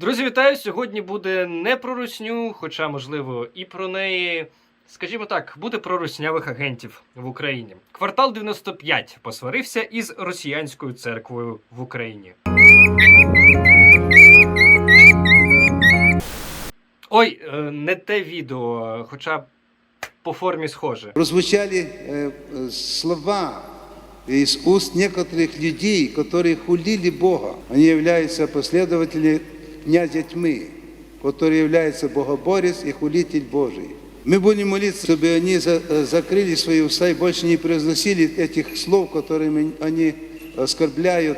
Друзі, вітаю! Сьогодні буде не про русню, хоча, можливо, і про неї. Скажімо так, буде про руснявих агентів в Україні. Квартал 95 посварився із росіянською церквою в Україні. Ой, е, не те відео, хоча по формі схоже. Прозвучали э, э, слова из уст некоторых людей, которые хулили Бога. Они являются последователями князя тьмы, который является богоборец и хулитель Божий. Мы будем молиться, чтобы они за- э, закрыли свои уста и больше не произносили этих слов, которыми они оскорбляют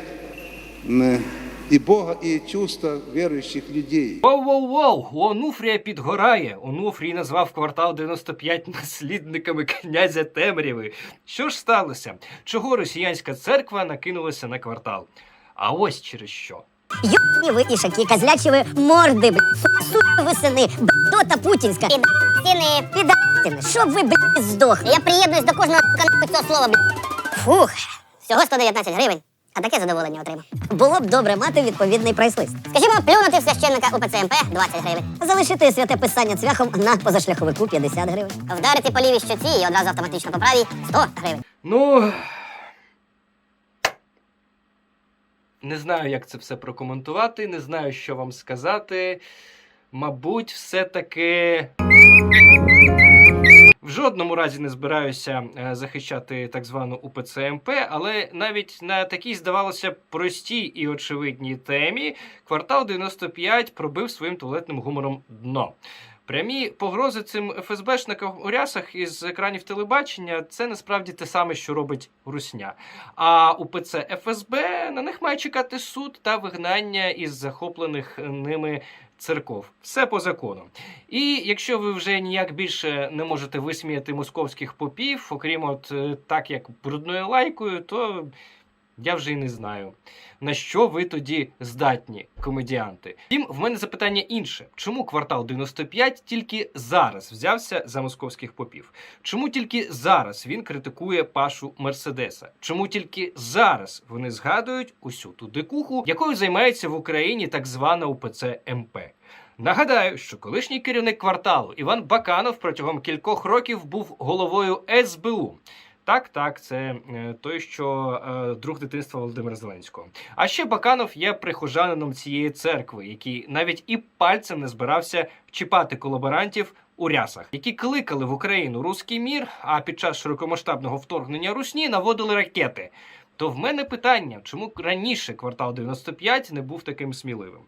м, и Бога, и чувства верующих людей. Воу-воу-воу! У Онуфрія підгорає. Онуфрій назвав квартал 95 наслідниками князя Темряви. Що ж сталося? Чого росіянська церква накинулася на квартал? А ось через що. Ёбни вы ишаки, козлячьи вы морды, блядь, су- суки вы сыны, б***дота путінська. Підастіни. Підастіни, щоб ви, блядь, здохли. Я приєднуюсь до кожного канапи цього слова, блядь. Фух, всього 119 гривень. А таке задоволення отримав. Було б добре мати відповідний прайс-лист. Скажімо, плюнути в священника у ПЦМП 20 гривень. Залишити святе писання цвяхом на позашляховику 50 гривень. Вдарити по лівій щоці і одразу автоматично по правій 100 гривень. Ну. Не знаю, як це все прокоментувати, не знаю, що вам сказати. Мабуть, все-таки. В жодному разі не збираюся е, захищати так звану УПЦ МП, але навіть на такій, здавалося, простій і очевидній темі квартал 95 пробив своїм туалетним гумором дно. Прямі погрози цим ФСБшникам у рясах із екранів телебачення це насправді те саме, що робить Русня. А УПЦ ФСБ на них має чекати суд та вигнання із захоплених ними церков. Все по закону. І якщо ви вже ніяк більше не можете висміяти московських попів, окрім от е, так як брудною лайкою, то я вже й не знаю. На що ви тоді здатні, комедіанти? Втім, в мене запитання інше: чому квартал 95 тільки зараз взявся за московських попів? Чому тільки зараз він критикує Пашу Мерседеса? Чому тільки зараз вони згадують усю ту дикуху, якою займається в Україні так звана УПЦ МП? Нагадаю, що колишній керівник кварталу Іван Баканов протягом кількох років був головою СБУ. Так, так, це е, той, що е, друг дитинства Володимира Зеленського. А ще Баканов є прихожанином цієї церкви, який навіть і пальцем не збирався чіпати колаборантів у рясах, які кликали в Україну руський мір, а під час широкомасштабного вторгнення русні наводили ракети. То в мене питання, чому раніше квартал 95 не був таким сміливим?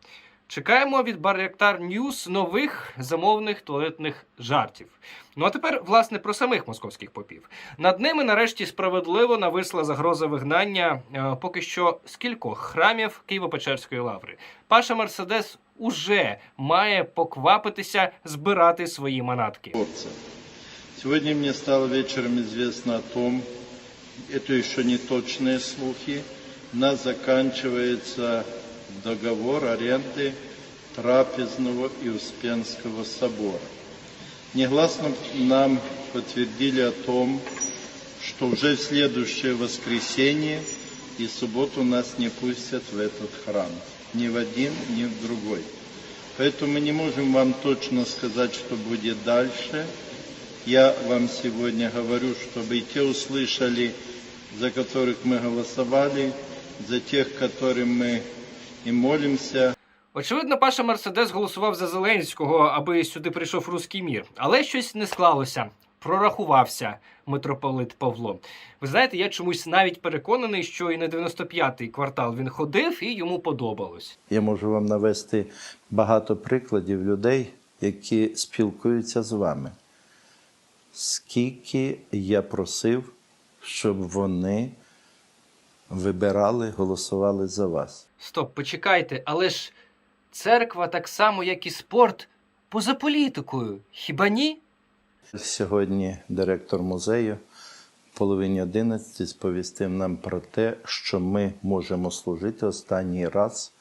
Чекаємо від Баряктар Ньюс нових замовних туалетних жартів. Ну а тепер, власне, про самих московських попів. Над ними нарешті справедливо нависла загроза вигнання е, поки що з кількох храмів Києво-Печерської лаври. Паша Мерседес уже має поквапитися збирати свої манатки. Сегодня мне стало вечером известно о том, это еще не точные слухи, у нас заканчивается договор аренды Трапезного и Успенского собора. Негласно нам подтвердили о том, что уже в следующее воскресенье и субботу нас не пустят в этот храм. Ни в один, ни в другой. Поэтому мы не можем вам точно сказать, что будет дальше. Я вам сегодня говорю, чтобы и те услышали, за которых мы голосовали, за тех, которым мы и молимся, Очевидно, Паша Мерседес голосував за Зеленського, аби сюди прийшов руський мір, але щось не склалося. Прорахувався митрополит Павло. Ви знаєте, я чомусь навіть переконаний, що і на 95-й квартал він ходив і йому подобалось. Я можу вам навести багато прикладів людей, які спілкуються з вами. Скільки я просив, щоб вони вибирали, голосували за вас. Стоп, почекайте, але ж церква так само, як і спорт, поза політикою. Хіба ні? Сьогодні директор музею в половині 11 сповістив нам про те, що ми можемо служити останній раз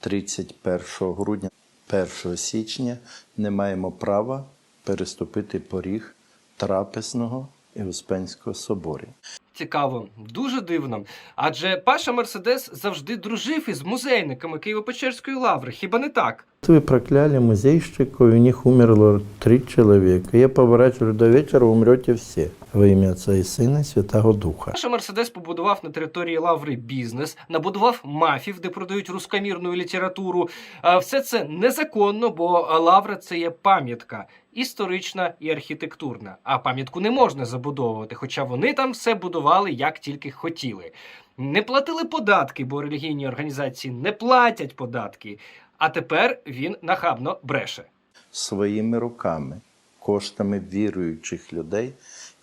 31 грудня, 1 січня не маємо права переступити поріг трапезного і Успенського соборів. Цікаво, дуже дивно. Адже Паша Мерседес завжди дружив із музейниками Києво-Печерської лаври. Хіба не так? Вы прокляли музейщиков, у них умерло три человека. Я поворачиваю до вечера, умрете все. Во имя Отца и Сына и Святого Духа. Паша Мерседес побудував на території лаври бізнес, набудував мафів, де продають рускомірну літературу. Все це незаконно, бо лавра це є пам'ятка історична і архітектурна. А пам'ятку не можна забудовувати, хоча вони там все будували як тільки хотіли. Не платили податки, бо релігійні організації не платять податки. А тепер він нахабно бреше. Своїми руками, коштами віруючих людей.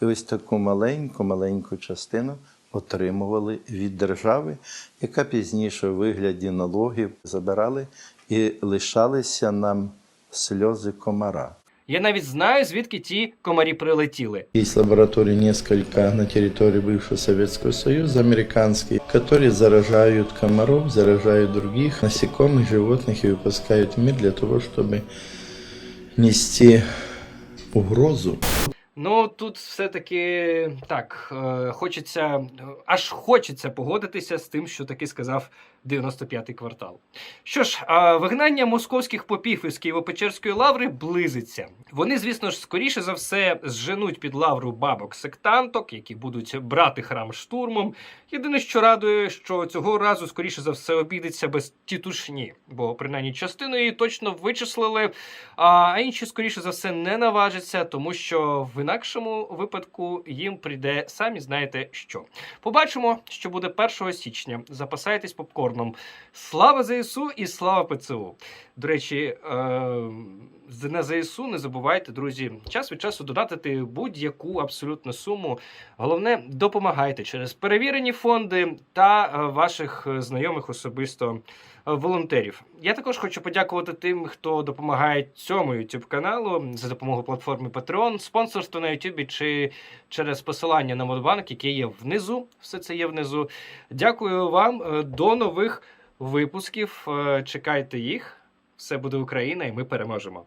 І ось таку маленьку, маленьку частину отримували від держави, яка пізніше у вигляді налогів забирали і лишалися нам сльози комара. Я навіть знаю, звідки ті комарі прилетіли. Есть лаборатории несколько на территории бывшего Советского Союза, американские, которые заражают комаров, заражают других насекомых, животных и выпускают в мир для того, чтобы нести угрозу. Ну тут все-таки так, е, хочеться, аж хочеться погодитися з тим, що таки сказав 95-й квартал. Що ж, вигнання московських попів із Києво-Печерської лаври близиться. Вони, звісно ж, скоріше за все зженуть під лавру бабок-сектанток, які будуть брати храм штурмом. Єдине, що радує, що цього разу, скоріше за все, обійдеться без тітушні, бо принаймні частину її точно вичислили, а інші, скоріше за все, не наважаться, тому що в інакшому випадку їм прийде самі знаєте що. Побачимо, що буде 1 січня. Запасайтесь попкорном. Слава ЗСУ і слава ПЦУ. До речі, е, на ЗСУ не забувайте, друзі, час від часу донатити будь-яку абсолютно суму. Головне, допомагайте через перевірені фонди та е, ваших е, знайомих особисто е, волонтерів. Я також хочу подякувати тим, хто допомагає цьому youtube каналу за допомогою платформи Patreon, спонсорство на YouTube чи через посилання на Модбанк, яке є внизу. Все це є внизу. Дякую вам. До нових випусків. Чекайте їх. Все буде Україна, і ми переможемо.